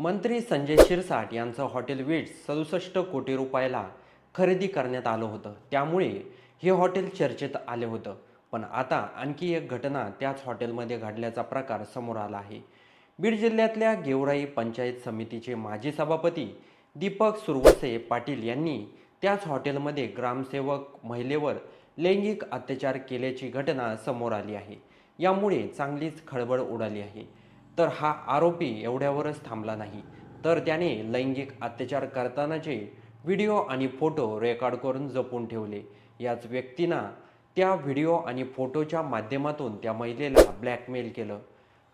मंत्री संजय शिरसाट यांचं hotel wits सदुसष्ट कोटी रुपयाला खरेदी करण्यात आलं होतं. त्यामुळे हे हॉटेल चर्चेत आले होतं. पण आता आणखी एक घटना त्याच हॉटेलमध्ये घडल्याचा प्रकार समोर आला आहे. बीड जिल्ह्यातल्या गेवराई पंचायत समितीचे माजी सभापती दीपक सुरवसे पाटील यांनी त्याच हॉटेलमध्ये ग्रामसेवक महिलेवर लैंगिक अत्याचार केल्याची घटना समोर आली आहे. यामुळे चांगलीच खळबळ उडाली आहे. तर हा आरोपी एवढ्यावरच थांबला नाही. तर त्याने लैंगिक अत्याचार करतानाचे व्हिडिओ आणि फोटो रेकॉर्ड करून जपून ठेवले. याच व्यक्तींना त्या व्हिडिओ आणि फोटोच्या माध्यमातून त्या महिलेला ब्लॅकमेल केलं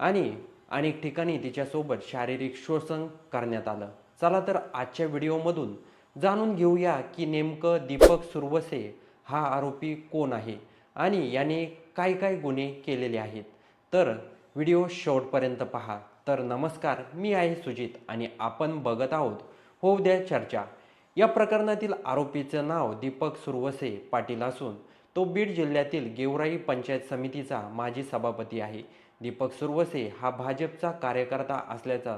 आणि अनेक ठिकाणी तिच्यासोबत शारीरिक शोषण करण्यात आलं. चला तर आजच्या व्हिडिओमधून जाणून घेऊया की नेमकं दीपक सुरवसे हा आरोपी कोण आहे आणि याने काय काय गुन्हे केलेले आहेत. तर व्हिडिओ शेवटपर्यंत पहा. तर नमस्कार मी आहे सुजित आणि आपण बघत आहोत होऊ द्या चर्चा. या प्रकरणातील आरोपीचं नाव दीपक सुरवसे पाटील असून तो बीड जिल्ह्यातील गेवराई पंचायत समितीचा माजी सभापती आहे. दीपक सुरवसे हा भाजपचा कार्यकर्ता असल्याचा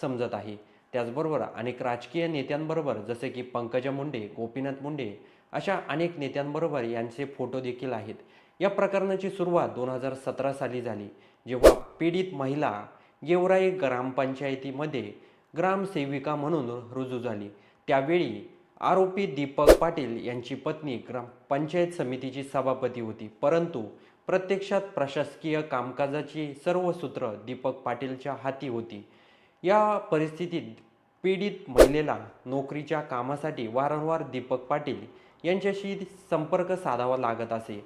समजत आहे. त्याचबरोबर अनेक राजकीय नेत्यांबरोबर जसे की पंकजा मुंडे गोपीनाथ मुंडे अशा अनेक नेत्यांबरोबर यांचे फोटो देखील आहेत. या प्रकरणाची सुरुवात दोन हजार सतरा साली झाली. जेव्हा पीडित महिला गेवराई ग्रामपंचायतीमध्ये ग्रामसेविका म्हणून रुजू झाली त्यावेळी आरोपी दीपक पाटील यांची पत्नी ग्राम पंचायत समितीची सभापती होती. परंतु प्रत्यक्षात प्रशासकीय कामकाजाची सर्व सूत्र दीपक पाटीलच्या हाती होती. या परिस्थितीत पीडित महिलेला नोकरीच्या कामासाठी वारंवार दीपक पाटील यांच्याशी संपर्क साधावा लागत असे.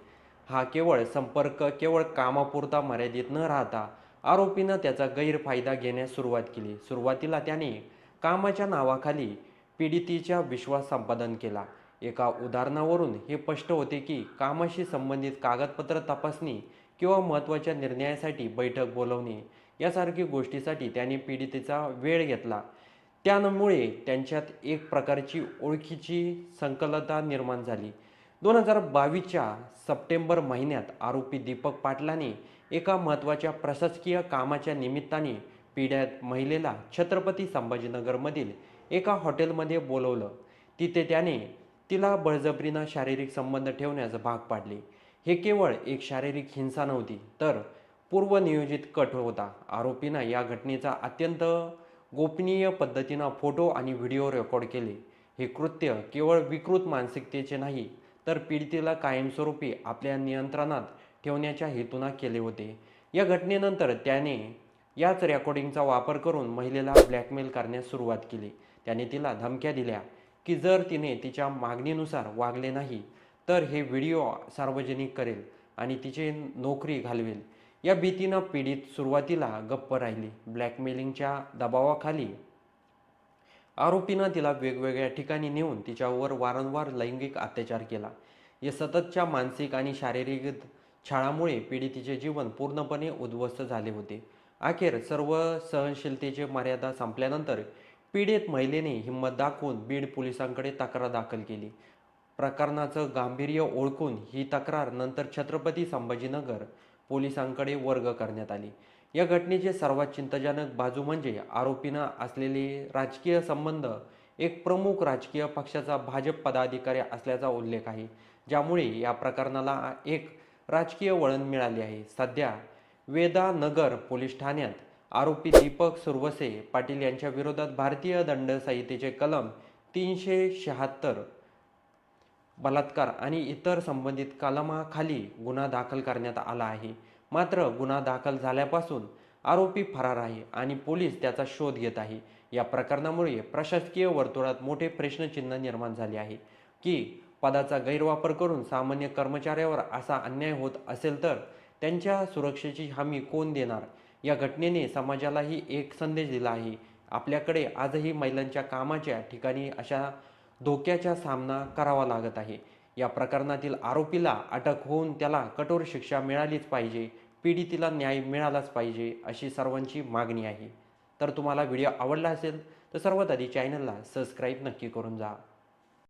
हा केवळ संपर्क केवळ कामापुरता मर्यादित न राहता आरोपीनं त्याचा गैरफायदा घेण्यास सुरुवात केली. सुरुवातीला त्याने कामाच्या नावाखाली पीडितीच्या विश्वास संपादन केला. एका उदाहरणावरून हे स्पष्ट होते की कामाशी संबंधित कागदपत्र तपासणी किंवा महत्त्वाच्या निर्णयासाठी बैठक बोलवणे यासारखी गोष्टीसाठी त्याने पीडितेचा वेळ घेतला. त्यामुळे त्यांच्यात एक प्रकारची ओळखीची संकलता निर्माण झाली. दोन हजार बावीसच्या सप्टेंबर महिन्यात आरोपी दीपक पाटलाने एका महत्त्वाच्या प्रशासकीय कामाच्या निमित्ताने पिढ्यात महिलेला छत्रपती संभाजीनगरमधील एका हॉटेलमध्ये बोलवलं. तिथे त्याने तिला बळजबरीनं शारीरिक संबंध ठेवण्यास भाग पाडले. हे केवळ एक शारीरिक हिंसा नव्हती तर पूर्वनियोजित कट होता. आरोपीनं या घटनेचा अत्यंत गोपनीय पद्धतीनं फोटो आणि व्हिडिओ रेकॉर्ड केले. हे कृत्य केवळ विकृत मानसिकतेचे नाही तर पीडितेला कायमस्वरूपी आपल्या नियंत्रणात ठेवण्याच्या हेतूनं केले होते. या घटनेनंतर त्याने याच रेकॉर्डिंगचा वापर करून महिलेला ब्लॅकमेल करण्यास सुरुवात केली. त्याने तिला धमक्या दिल्या की जर तिने तिच्या मागणीनुसार वागले नाही तर हे व्हिडिओ सार्वजनिक करेल आणि तिचे नोकरी घालवेल. या भीतीनं पीडित सुरुवातीला गप्प राहिली. ब्लॅकमेलिंगच्या दबावाखाली आरोपीनं तिला वेगवेगळ्या ठिकाणी नेऊन तिच्यावर वारंवार लैंगिक अत्याचार केला. या सततच्या मानसिक आणि शारीरिक छळामुळे पीडितीचे जीवन पूर्णपणे उद्ध्वस्त झाले होते. अखेर सर्व सहनशीलतेचे मर्यादा संपल्यानंतर पीडित महिलेने हिंमत दाखवून बीड पोलिसांकडे तक्रार दाखल केली. प्रकरणाचं गांभीर्य ओळखून ही तक्रार नंतर छत्रपती संभाजीनगर पोलिसांकडे वर्ग करण्यात आली. या घटनेचे सर्वात चिंताजनक बाजू म्हणजे आरोपीनं असलेले राजकीय संबंध. एक प्रमुख राजकीय पक्षाचा भाजप पदाधिकारी असल्याचा उल्लेख आहे ज्यामुळे या प्रकरणाला एक राजकीय वळण मिळाले आहे. सध्या वेदा नगर पोलीस ठाण्यात आरोपी दीपक सुरवसे पाटील यांच्या विरोधात भारतीय दंड संहितेचे कलम तीनशे शहात्तर बलात्कार आणि इतर संबंधित कलमाखाली गुन्हा दाखल करण्यात आला आहे. मात्र गुन्हा दाखल झाल्यापासून आरोपी फरार आहे आणि पोलीस त्याचा शोध घेत आहे. या प्रकरणामुळे प्रशासकीय वर्तुळात मोठे प्रश्नचिन्ह निर्माण झाले आहे की पदाचा गैरवापर करून सामान्य कर्मचाऱ्यावर असा अन्याय होत असेल तर त्यांच्या सुरक्षेची हमी कोण देणार? या घटनेने समाजालाही एक संदेश दिला आहे. आपल्याकडे आजही महिलांच्या कामाच्या ठिकाणी अशा धोक्याचा सामना करावा लागत आहे. या प्रकरणातील आरोपीला अटक होऊन त्याला कठोर शिक्षा मिळालीच पाहिजे पीडितीला न्याय मिळालाच पाहिजे अशी सर्वांची मागणी आहे. तर तुम्हाला व्हिडिओ आवडला असेल तर सर्वात आधी चॅनलला सबस्क्राईब नक्की करून जा.